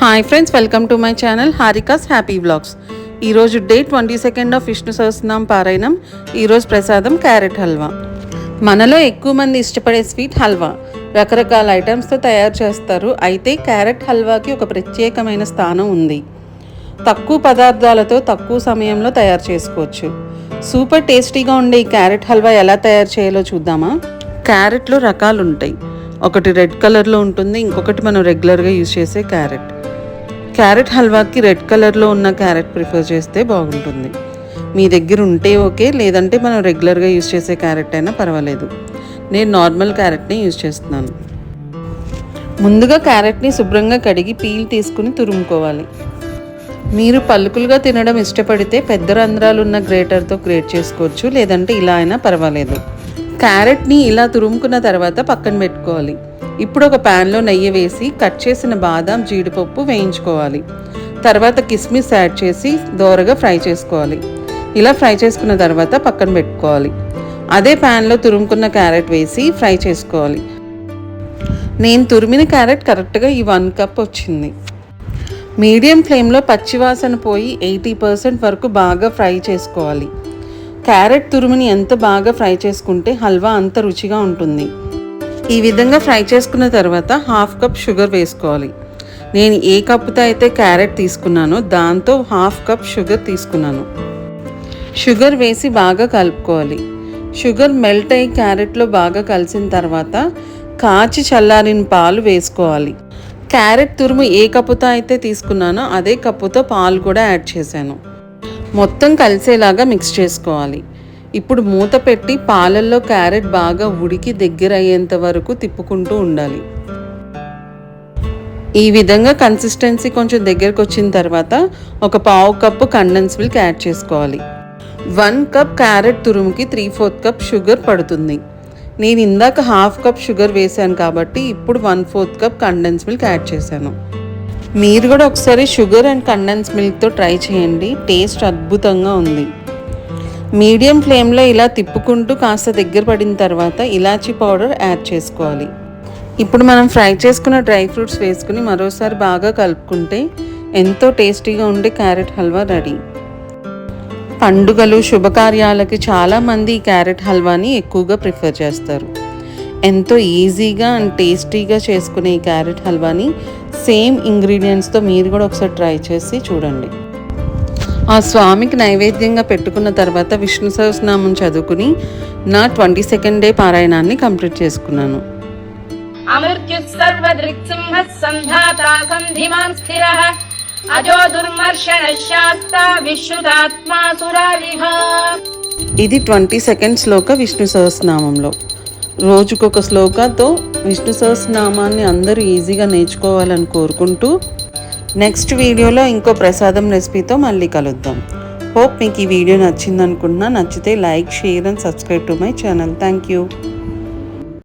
Hi friends welcome to my channel Harika's happy blogs ఈరోజు day twenty second of Vishnu Sahasranama పారాయణం ఈరోజు ప్రసాదం carrot halwa. మనలో ఎక్కువ మంది ఇష్టపడే స్వీట్ హల్వా. రకరకాల ఐటమ్స్తో తయారు చేస్తారు. అయితే క్యారెట్ హల్వాకి ఒక ప్రత్యేకమైన స్థానం ఉంది. తక్కువ పదార్థాలతో తక్కువ సమయంలో తయారు చేసుకోవచ్చు. సూపర్ టేస్టీగా ఉండే ఈ క్యారెట్ హల్వా ఎలా తయారు చేయాలో చూద్దామా? క్యారెట్లో రకాలు ఉంటాయి ఒకటి రెడ్ కలర్లో ఉంటుంది ఇంకొకటి మనం రెగ్యులర్గా యూజ్ చేసే క్యారెట్. క్యారెట్ హల్వాకి రెడ్ కలర్లో ఉన్న క్యారెట్ ప్రిఫర్ చేస్తే బాగుంటుంది. మీ దగ్గర ఉంటే ఓకే లేదంటే మనం రెగ్యులర్గా యూజ్ చేసే క్యారెట్ అయినా పర్వాలేదు. నేను నార్మల్ క్యారెట్ని యూజ్ చేస్తున్నాను. ముందుగా క్యారెట్ని శుభ్రంగా కడిగి పీల్ తీసుకుని తురుముకోవాలి. మీరు పలుకులుగా తినడం ఇష్టపడితే పెద్ద రంధ్రాలు ఉన్న గ్రేటర్తో గ్రేట్ చేసుకోవచ్చు లేదంటే ఇలా అయినా పర్వాలేదు. క్యారెట్ని ఇలా తురుముకున్న తర్వాత పక్కన పెట్టుకోవాలి. ఇప్పుడు ఒక ప్యాన్లో నెయ్యి వేసి కట్ చేసిన బాదం జీడిపప్పు వేయించుకోవాలి. తర్వాత కిస్మిస్ యాడ్ చేసి దోరగా ఫ్రై చేసుకోవాలి. ఇలా ఫ్రై చేసుకున్న తర్వాత పక్కన పెట్టుకోవాలి. అదే ప్యాన్లో తురుముకున్న క్యారెట్ వేసి ఫ్రై చేసుకోవాలి. నేను తురిమిన క్యారెట్ కరెక్ట్గా ఈ వన్ కప్ వచ్చింది. మీడియం ఫ్లేమ్లో పచ్చివాసన పోయి ఎయిటీ పర్సెంట్ వరకు బాగా ఫ్రై చేసుకోవాలి. క్యారెట్ తురుముని ఎంత బాగా ఫ్రై చేసుకుంటే హల్వా అంత రుచిగా ఉంటుంది. ఈ విధంగా ఫ్రై చేసుకున్న తర్వాత హాఫ్ కప్ షుగర్ వేసుకోవాలి. నేను ఏ కప్పుతో అయితే క్యారెట్ తీసుకున్నానో దాంతో హాఫ్ కప్ షుగర్ తీసుకున్నాను. షుగర్ వేసి బాగా కలుపుకోవాలి. షుగర్ మెల్ట్ అయ్యి క్యారెట్లో బాగా కలిసిన తర్వాత కాచి చల్లారిన పాలు వేసుకోవాలి. క్యారెట్ తురుము ఏ కప్పుతో అయితే తీసుకున్నానో అదే కప్పుతో పాలు కూడా యాడ్ చేశాను. మొత్తం కలిసేలాగా మిక్స్ చేసుకోవాలి. ఇప్పుడు మూత పెట్టి పాలల్లో క్యారెట్ బాగా ఉడికి దగ్గర అయ్యేంత వరకు తిప్పుకుంటూ ఉండాలి. ఈ విధంగా కన్సిస్టెన్సీ కొంచెం దగ్గరకు వచ్చిన తర్వాత ఒక పావు కప్పు కండెన్స్ మిల్క్ యాడ్ చేసుకోవాలి. వన్ కప్ క్యారెట్ తురుముకి త్రీ ఫోర్త్ కప్ షుగర్ పడుతుంది. నేను ఇందాక హాఫ్ కప్ షుగర్ వేశాను కాబట్టి ఇప్పుడు one fourth cup condensed milk add చేశాను. మీరు కూడా ఒకసారి షుగర్ అండ్ కండెన్స్ మిల్క్తో ట్రై చేయండి. టేస్ట్ అద్భుతంగా ఉంది. మీడియం ఫ్లేమ్లో ఇలా తిప్పుకుంటూ కాస్త దగ్గర పడిన తర్వాత ఇలాచీ పౌడర్ యాడ్ చేసుకోవాలి. ఇప్పుడు మనం ఫ్రై చేసుకున్న డ్రై ఫ్రూట్స్ వేసుకుని మరోసారి బాగా కలుపుకుంటే ఎంతో టేస్టీగా ఉండే క్యారెట్ హల్వా రెడీ. పండుగలు శుభకార్యాలకి చాలామంది ఈ క్యారెట్ హల్వాని ఎక్కువగా ప్రిఫర్ చేస్తారు. ఎంతో ఈజీగా అండ్ టేస్టీగా చేసుకునే ఈ క్యారెట్ హల్వాని సేమ్ ఇంగ్రీడియంట్స్తో మీరు కూడా ఒకసారి ట్రై చేసి చూడండి. ఆ స్వామికి నైవేద్యంగా పెట్టుకున్న తర్వాత విష్ణు సహస్రనామం చదువుకుని నా ట్వంటీ సెకండ్ డే పారాయణాన్ని కంప్లీట్ చేసుకున్నాను. ఇది ట్వంటీ సెకండ్ శ్లోక విష్ణు సహస్రనామంలో. రోజుకొక శ్లోకతో విష్ణు సహస్రనామాన్ని అందరూ ఈజీగా నేర్చుకోవాలని కోరుకుంటూ నెక్స్ట్ వీడియోలో ఇంకో ప్రసాదం రెసిపీతో మళ్ళీ కలుద్దాం. హోప్ మీకు ఈ వీడియో నచ్చిందనుకున్నా నచ్చితే like share and subscribe to my channel thank you